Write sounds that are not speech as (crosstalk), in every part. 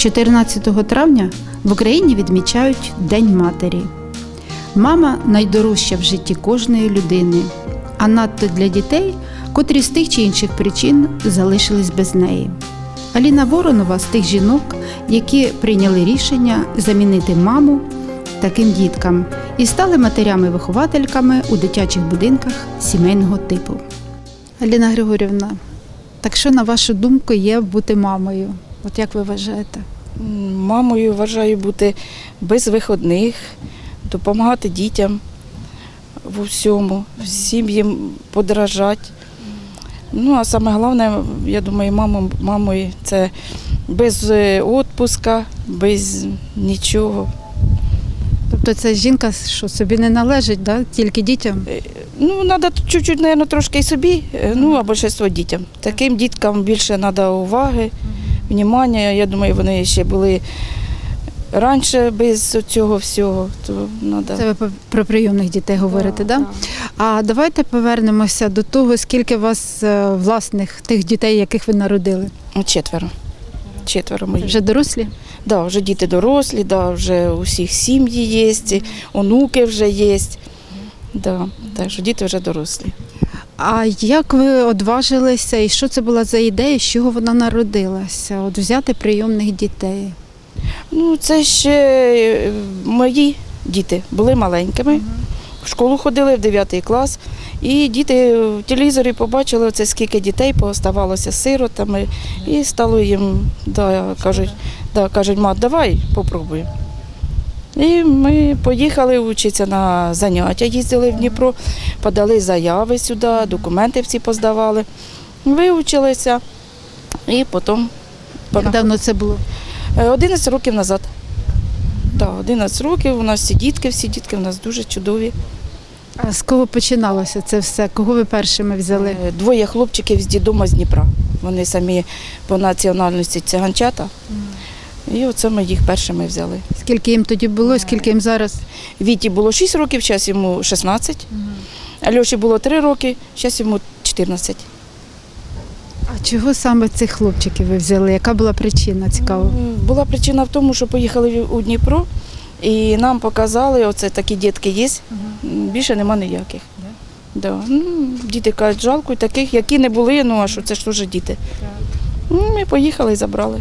14 травня в Україні відмічають День матері. Мама найдорожча в житті кожної людини, а надто для дітей, котрі з тих чи інших причин залишились без неї. Аліна Воронова з тих жінок, які прийняли рішення замінити маму таким діткам і стали матерями-виховательками у дитячих будинках сімейного типу. Аліна Григорівна, так що, на вашу думку, є бути мамою? От як ви вважаєте? Мамою вважаю бути без виходних, допомагати дітям в усьому, всім їм подражати. Ну, а саме головне, я думаю, маму, мамою це без е, відпуска, без нічого. Тобто це жінка, що собі не належить, да? тільки дітям? Ну, треба чуть-чуть, мабуть, трошки і собі, е, ну, а більшість дітям. Таким діткам більше треба уваги, внимання. Я думаю, вони ще були раніше без цього всього. То треба. Це ви про прийомних дітей говорите, да? А давайте повернемося до того, скільки у вас е, власних тих дітей, яких ви народили. Четверо. Четверо мої. Вже дорослі? Да, вже діти дорослі, да, вже у всіх сім'ї є, онуки вже є. Да, так що діти вже дорослі. А як ви одважилися і що це була за ідея, з чого вона народилася? От взяти прийомних дітей. Ну, це ще е, мої діти були маленькими. В школу ходили в 9 клас, і діти в телевізорі побачили оце, скільки дітей пооставалося сиротами, і стало їм, да, кажуть, да, кажуть, мат, давай попробуємо. І ми поїхали вчитися на заняття, їздили в Дніпро, подали заяви сюди, документи всі поздавали, вивчилися і потім Як давно це було? Е, 11 років назад. Так, 11 років. У нас всі дітки, всі дітки у нас дуже чудові. А з кого починалося це все? Кого ви першими взяли? Е, Двоє хлопчиків з дідома з Дніпра. Вони самі по національності циганчата. І оце ми їх першими взяли. Скільки їм тоді було, скільки їм зараз? Віті було 6 років, зараз йому 16. Альоші було 3 роки, зараз йому 14. А чого саме цих хлопчиків ви взяли? Яка була причина цікаво? Була причина в тому, що поїхали у Дніпро і нам показали, оце такі дітки є, більше нема ніяких. Да. Ну, діти кажуть, жалко таких, які не були, ну а що це ж теж діти. Ну, Ми поїхали і забрали.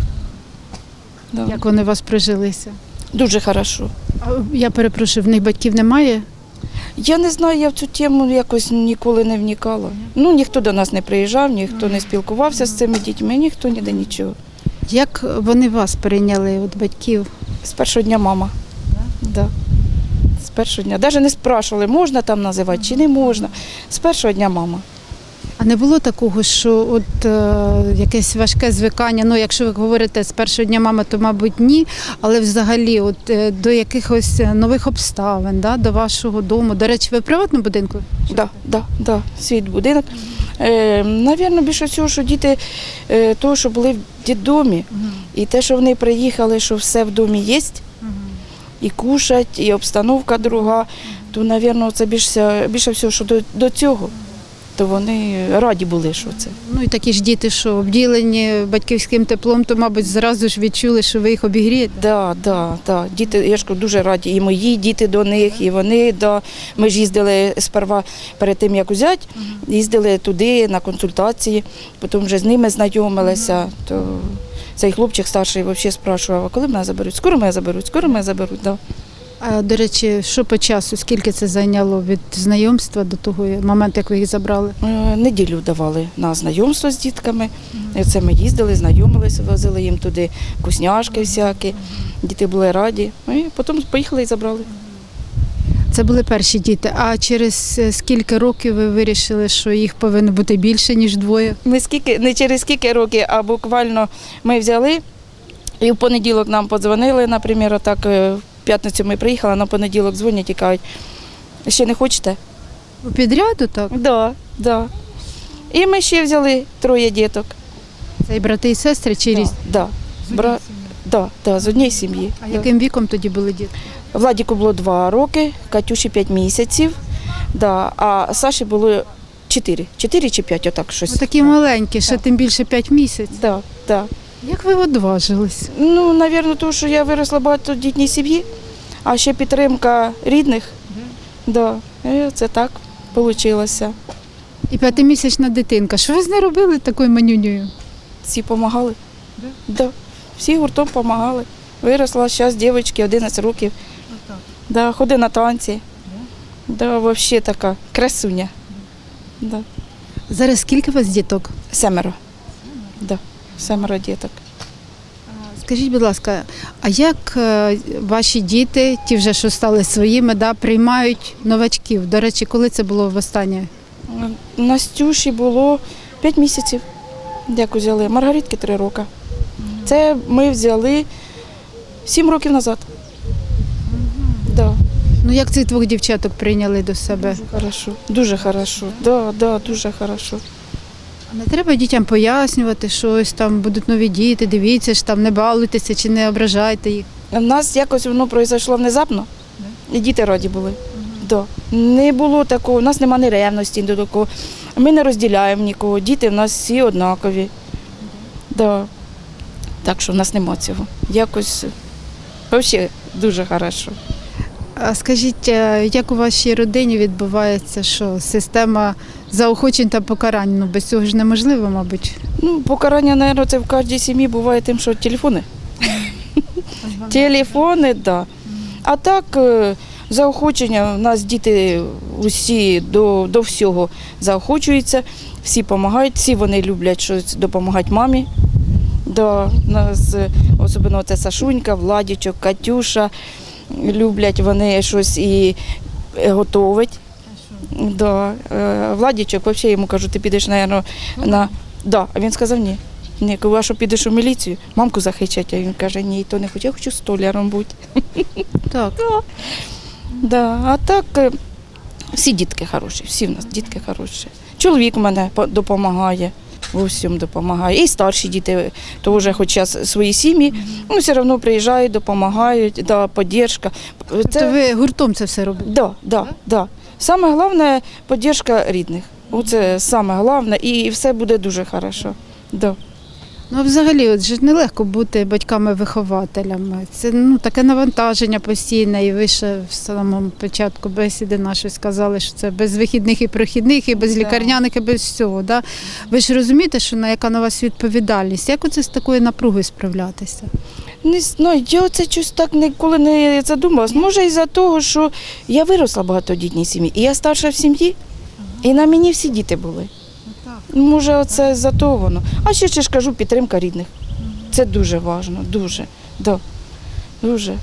Да. Як вони у вас прижилися? Дуже хорошо. А, Я перепрошую, в них батьків немає? Я не знаю, я в цю тему якось ніколи не вникала. Ну, ніхто до нас не приїжджав, ніхто не спілкувався з цими дітьми, ніхто ніде нічого. Як вони вас прийняли, от батьків? З першого дня мама. Да. З першого дня. Навіть не спрашували, можна там називати чи не можна. З першого дня мама. А не було такого, що от е, якесь важке звикання? Ну, якщо ви говорите з першого дня мами, то мабуть ні. Але взагалі, от е, до якихось нових обставин, да, до вашого дому. До речі, ви в приватному будинку? Да, да, да, свій будинок. Е, Навірно, більше всього, що діти е, того, що були в дитдомі, і те, що вони приїхали, що все в домі є, і кушать, і обстановка друга, то, навірно, це більше, більше всього, що до, до цього, то вони раді були, що це. Ну і такі ж діти, що обділені батьківським теплом, то, мабуть, зразу ж відчули, що ви їх обігрієте. Да, да, да. Діти, я ж кажу, дуже раді. І мої діти до них, і вони. Да. Ми ж їздили сперва перед тим, як узять, їздили туди на консультації, потім вже з ними знайомилися. То цей хлопчик старший взагалі спрашував, а коли мене заберуть? Скоро мене заберуть, скоро мене заберуть. Да. А до речі, що по часу? Скільки це зайняло від знайомства до того моменту, як ви їх забрали? Е, Неділю давали на знайомство з дітками. Це ми їздили, знайомилися, возили їм туди вкусняшки всякі. Діти були раді. Ну, І потім поїхали і забрали. Це були перші діти. А через е, скільки років ви вирішили, що їх повинно бути більше, ніж двоє? Не скільки, не через скільки років, а буквально ми взяли і в понеділок нам подзвонили, наприклад, так е, в п'ятницю ми приїхали, на понеділок дзвонять і кажуть, ще не хочете? У підряду так? Да, да. І ми ще взяли троє діток. Це і брати і сестри чи різні? Да, бра... да, да, з однієї сім'ї. А яким віком тоді були діти? Владіку було два роки, Катюші п'ять місяців, да, а Саші було чотири. Чотири чи п'ять, отак щось. Ну, такі маленькі, ще тим більше 5 місяців. Да, да. Як ви одважились? Ну, напевно, тому що я виросла в багатодітній сім'ї, а ще підтримка рідних. Да. І це так вийшло. І п'ятимісячна дитинка. Що ви з нею робили такою манюнею? Всі допомагали. Да. Всі гуртом допомагали. Виросла зараз дівчинки 11 років. Да, ходить на танці. Да, взагалі така красуня. Да. Зараз скільки у вас діток? Семеро. Да. Семеро діток. Скажіть, будь ласка, а як е, ваші діти, ті вже що стали своїми, да, приймають новачків? До речі, коли це було востаннє? Настюші було 5 місяців, як взяли. Маргаритки 3 роки. Це ми взяли 7 років назад. Да. Ну як цих двох дівчаток прийняли до себе? Дуже хорошо. Дуже хорошо. Да, да, дуже хорошо. Не треба дітям пояснювати щось, там будуть нові діти, дивіться ж там, не балуйтеся чи не ображайте їх. У нас якось воно пройшло внезапно, і діти раді були. Да. Не було такого, у нас немає ревності до такого. Ми не розділяємо нікого. Діти в нас всі однакові. Да. Так що в нас нема цього. Якось взагалі дуже хорошо. А скажіть, е, як у вашій родині відбувається, що система заохочень та покарань? Ну без цього ж неможливо, мабуть. Ну, покарання, мабуть, це в кожній сім'ї буває тим, що телефони. Телефони, так. Да. А так, е, заохочення, у нас діти усі до, до всього заохочуються, всі допомагають, всі вони люблять щось допомагати мамі. Да, нас, е, особливо це Сашунька, Владічок, Катюша. Люблять вони щось і е, готовить. Да. е, Владічок, взагалі йому кажу, ти підеш, мабуть, на. Да. А він сказав ні. Ні, кажу, а що підеш у міліцію, мамку захищать. А він каже, ні, то не хочу, я хочу столяром бути. (laughs) Так. Да. А так е, всі дітки хороші, всі в нас дітки хороші. Чоловік мене допомагає, в усьому допомагає. І старші діти теж, хоч зараз свої сім'ї, ну все одно приїжджають, допомагають, да, підтримка. Тобто ви гуртом це все робите? Да, да, да. Саме головне підтримка рідних. Оце саме головне, і все буде дуже хорошо. Да. Ну, взагалі, от же ж нелегко бути батьками-вихователями. Це ну, таке навантаження постійне, і ви ще в самому початку бесіди нашої сказали, що це без вихідних і прохідних, і без лікарняних, і без всього. Да? Ви ж розумієте, що на яка на вас відповідальність? Як оце з такою напругою справлятися? Не знаю, я це щось так ніколи не задумалась. Може, із-за того, що я виросла в багатодітній сім'ї, і я старша в сім'ї, і на мені всі діти були. Може, оце за того воно. А ще ще ж кажу, підтримка рідних. Це дуже важливо, дуже. Да. Дуже.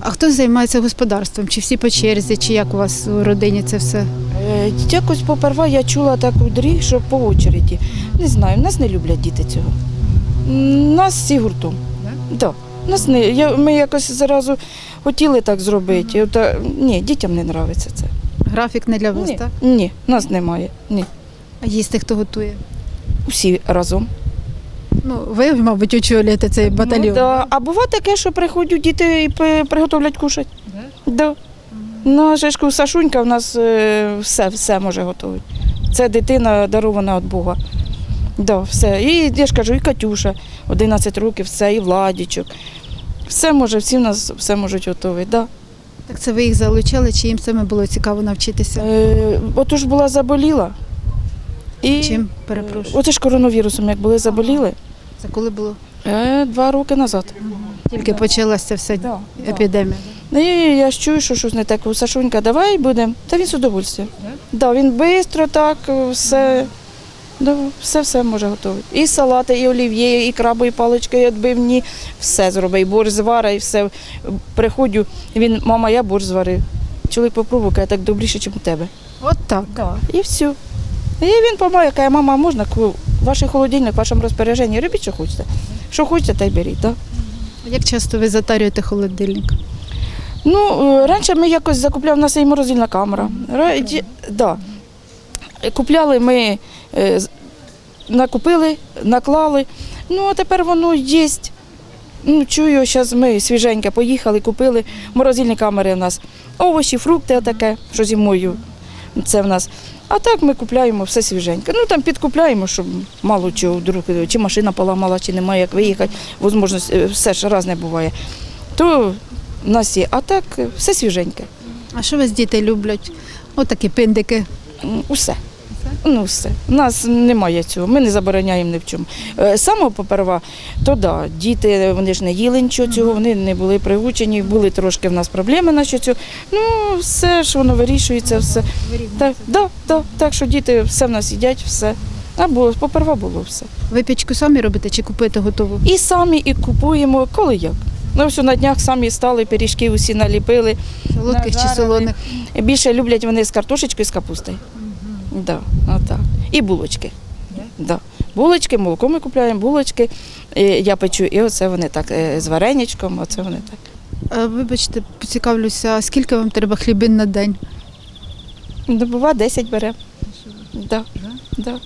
А хто займається господарством? Чи всі по черзі, чи як у вас у родині це все? Е, Якось поперва я чула таку дріг, що по очереді. Не знаю, нас не люблять діти цього. Нас всі гуртом. Да. Нас не, я, ми якось зразу хотіли так зробити. От, е, ні, дітям не подобається це. Графік не для вас, Ні, так? ні, нас немає. Ні. А їсти хто готує? Усі разом. Ну, ви, мабуть, очолюєте цей батальйон. Ну, да. А буває таке, що приходять діти і приготовлять кушати. Да. Ну, же ж кажу, Сашунька в нас е, все, все може готувати. Це дитина дарована від Бога. Да, все. І я ж кажу, і Катюша, 11 років, все, і Владічок. Все може, всі в нас все можуть готувати. Да. Так це ви їх залучали, чи їм саме було цікаво навчитися? Е, отож була заболіла. І Чим перепрошую? Оце ж коронавірусом, як були заболіли, Це коли було? е, два роки назад. Тільки почалася вся Да, епідемія. Ну, і я ж чую, що щось не так. Сашунька, давай будемо. Та він з удовольствием. Да, він швидко так, все, да, все, все може готувати. І салати, і олів'є, і крабові палички, і відбивні. Все зробить. І борщ звара, і все. Приходжу, він, мама, я борщ зварив. Чоловік попробує, каже, так добріше, ніж у тебе. От так. І все. І він допомагає, каже, мама, можна ваш холодильник, в вашому розпорядженні, робіть, що хочете. Що хочете, та й беріть. Да? Як часто ви затарюєте холодильник? Ну, е, раніше ми якось закупляли, у нас є морозильна камера. Ра- Да. Купляли ми, накупили, наклали. Ну, а тепер воно є. Ну, чую, зараз ми свіженьке поїхали, купили морозильні камери у нас. Овочі, фрукти, отаке, що зимою. Це в нас. А так ми купляємо все свіженьке. Ну там підкупляємо, щоб мало чого вдруг, чи машина поламала, чи немає як виїхати. Возможно, е, все ж різне буває. То в нас є. А так е, все свіженьке. А що вас діти люблять? Отакі пиндики. Усе. Ну, все. У нас немає цього, ми не забороняємо ні в чому. Е, Саме поперва, то да, діти вони ж не їли нічого цього, вони не були приучені, були трошки в нас проблеми на що цього. Ну, все ж воно вирішується, все. Так, да, да, так що діти все в нас їдять, все. А було, поперва було все. Випічку самі робите чи купуєте готову? І самі і купуємо, коли як. Ну, все на днях самі стали, пиріжки усі наліпили. Солодких чи солоних? Більше люблять вони з картошечкою, з капустою. Да, отак. І булочки. Да. Булочки, молоко ми купуємо, булочки. І я печу, і оце вони так е, з вареничком, оце вони так. А, вибачте, поцікавлюся, а скільки вам треба хлібин на день? Ну, бува, 10 бере. Да. Да.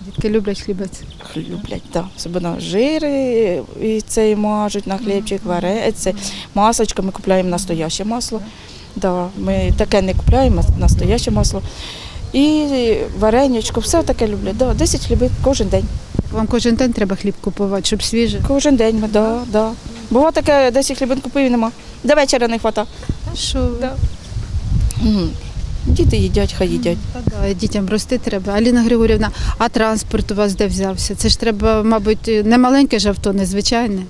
Дітки люблять хлібець. Люблять, да. Особливо жири і це і мажуть на хлібчик, варе, це масочка, ми купуємо настояще масло. Да. Ми таке не купуємо, настояще масло. І вареничко, все таке люблять. Да. 10 хлібин кожен день. Вам кожен день треба хліб купувати, щоб свіжий. Кожен день да, да. Бува таке, 10 хлібин купив і нема. До вечора не вистачає. Що? Да. Діти їдять, хай їдять. Та да, дітям рости треба. Аліна Григорівна, а транспорт у вас де взявся? Це ж треба, мабуть, не маленьке ж авто, не звичайне.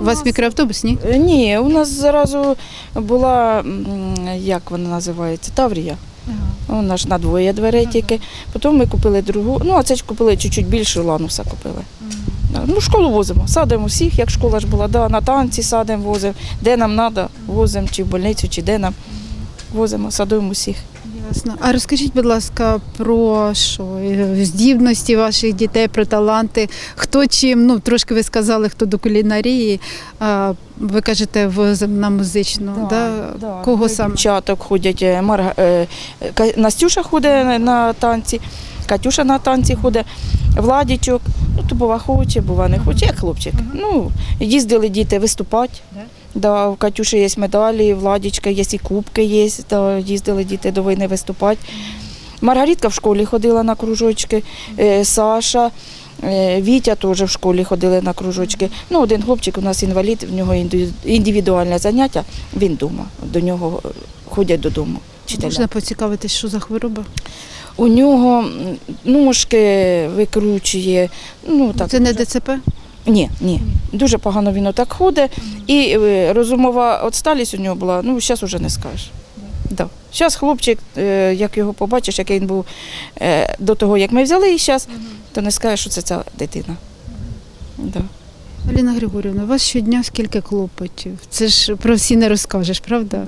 У вас мікроавтобус, ні? Е, Ні, у нас зразу була, м, як вона називається, Таврія. Вона нас на двоє дверей тільки. Потім ми купили другу. Ну, а це ж купили чуть-чуть більше, лануса купили. Ну, школу возимо. Садимо всіх, як школа ж була. Да, на танці садимо, возимо. Де нам треба, возимо, чи в больницю, чи де нам. Возимо, садуємо всіх. Ясно. А розкажіть, будь ласка, про що здібності ваших дітей, про таланти. Хто чим? Ну трошки ви сказали, хто до кулінарії. А, ви кажете, в на музичну. Да, Кого саме? Дівчаток ходять. е, Марга, е, Настюша ходить на танці, Катюша на танці ходить, Владічок. Ну, то бува хоче, бува не хоче, як хлопчик. Ну, їздили діти виступати. Да, у Катюші є медалі, Владічка є і кубки є, да, їздили діти до війни виступати. Маргаритка в школі ходила на кружочки, е, Саша, е, Вітя теж в школі ходили на кружочки. Ну, один хлопчик у нас інвалід, в нього індивідуальне заняття, він вдома, до нього ходять додому. вчителя. Можна поцікавитись, що за хвороба? У нього ножки викручує. Ну, так, Це не ДЦП? Ні, ні. Дуже погано він отак ходить. І е, розумова відсталість у нього була, ну, зараз вже не скажеш. Да. Зараз хлопчик, е, як його побачиш, який він був е, до того, як ми взяли і зараз, то не скажеш, що це ця дитина. Да. Аліна Григорівна, у вас щодня скільки клопотів? Це ж про всі не розкажеш, правда?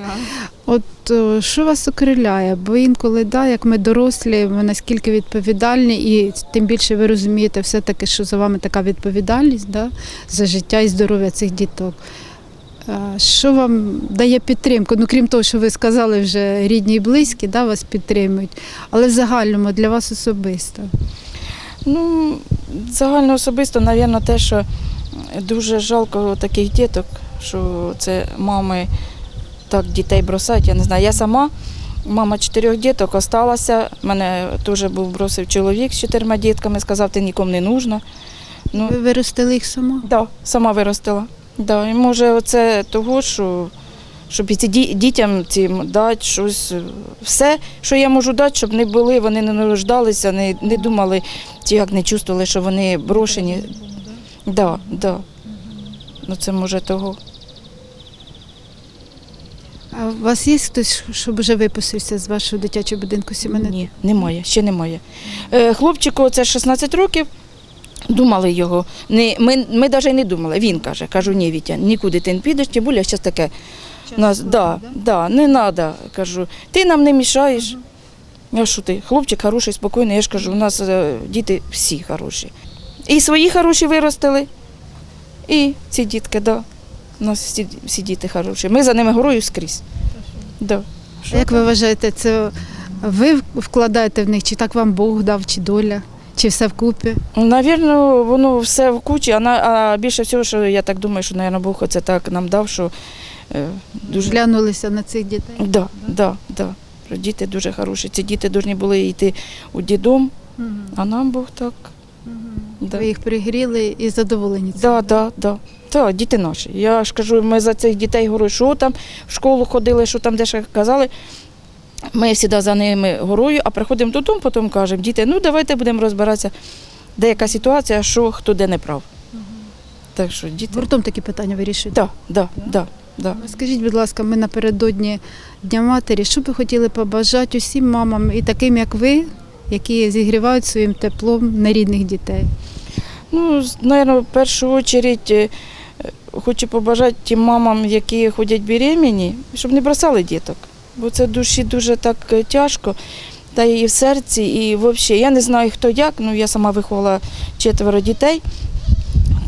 От о, що вас окриляє? Бо інколи, да, як ми дорослі, ми наскільки відповідальні, і тим більше ви розумієте все-таки, що за вами така відповідальність да, за життя і здоров'я цих діток. Що вам дає підтримку? Ну, крім того, що ви сказали, вже рідні і близькі да, вас підтримують, але в загальному для вас особисто. Ну, загально особисто, мабуть, те, що дуже жалко таких діток, що це мами так дітей бросають. Я не знаю. Я сама, мама чотирьох діток, осталася. Мене теж був бросив чоловік з чотирма дітками, сказав, ти нікому не нужна. Ну, Ви виростили їх сама? да, сама виростила. Да, і може, це того, що щоб і ці дітям цим дати щось, все, що я можу дати, щоб не були, вони не нуждалися, не, не думали, чи як не чувствували, що вони брошені. Да, да. Ну це може того. А у вас є хтось, щоб вже випустився з вашого дитячого будинку сімейного? Ні, немає, ще немає. Е, хлопчику це 16 років. Думали його. Не, ми, ми навіть не думали. Він каже, кажу, ні, Вітя, нікуди ти не підеш, тим більше зараз таке. Нас, да, да, не треба. Кажу, ти нам не мішаєш. Я що ти, хлопчик хороший, спокійний. Я ж кажу, у нас е, діти всі хороші. І свої хороші виростили, і ці дітки, да. У нас всі, всі діти хороші. Ми за ними горою скрізь. Да. А Як ви вважаєте, це ви вкладаєте в них, чи так вам Бог дав, чи доля, чи все вкупі? Навірно, воно все в кучі, а, на, а більше всього, що я так думаю, що, навірно, Бог оце так нам дав, що е, дуже. Глянулися на цих дітей? Да, да, да. Діти дуже хороші. Ці діти повинні були йти у дідом, а нам Бог так. Да. Ви їх пригріли і задоволені. цим? Да, да, да. Так, діти наші. Я ж кажу, ми за цих дітей говорю, що там в школу ходили, що там де ще казали. Ми завжди за ними горою, а приходимо додому, потім кажемо, діти, ну давайте будемо розбиратися, де яка ситуація, що хто де не прав. Так що діти. Гуртом такі питання вирішуєте? Да, да, да, да. Скажіть, будь ласка, ми напередодні Дня матері, що б ви хотіли побажати усім мамам і таким, як ви, які зігрівають своїм теплом нерідних дітей? Ну, мабуть, в першу чергу е, хочу побажати тим мамам, які ходять беременні, щоб не бросали діток. Бо це душі дуже так е, тяжко. Та і в серці, і взагалі. Я не знаю, хто як, ну я сама виховала четверо дітей,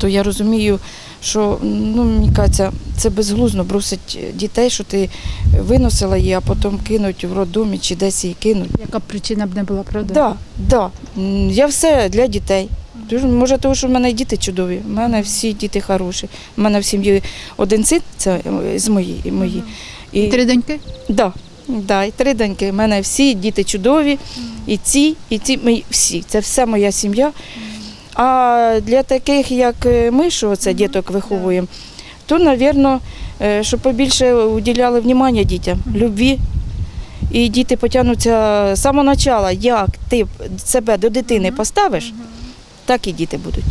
то я розумію, що ну, мені кажеться, це безглузно бросить дітей, що ти виносила її, а потім кинуть в роддомі чи десь її кинуть. Яка б причина б не була, правда? Да, да. Я все для дітей. Може, тому що в мене діти чудові. У мене всі діти хороші. У мене в сім'ї один син, це е, з мої, мої. І, Три доньки? да, да, і три доньки. У мене всі діти чудові, і ці, і ці, мої всі. Це все моя сім'я. А для таких, як е, ми, що це діток виховуємо, то, мабуть, щоб побільше уділяли внимання дітям, любві. І діти потягнуться з самого початку, як ти себе до дитини поставиш, так і діти будуть.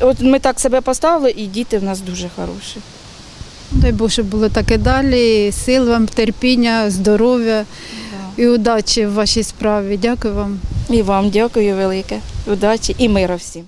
От ми так себе поставили, і діти в нас дуже хороші. Дай Бог, щоб було так і далі. Сил вам, терпіння, здоров'я і удачі в вашій справі. Дякую вам. І вам дякую велике. Удачі і мира всім.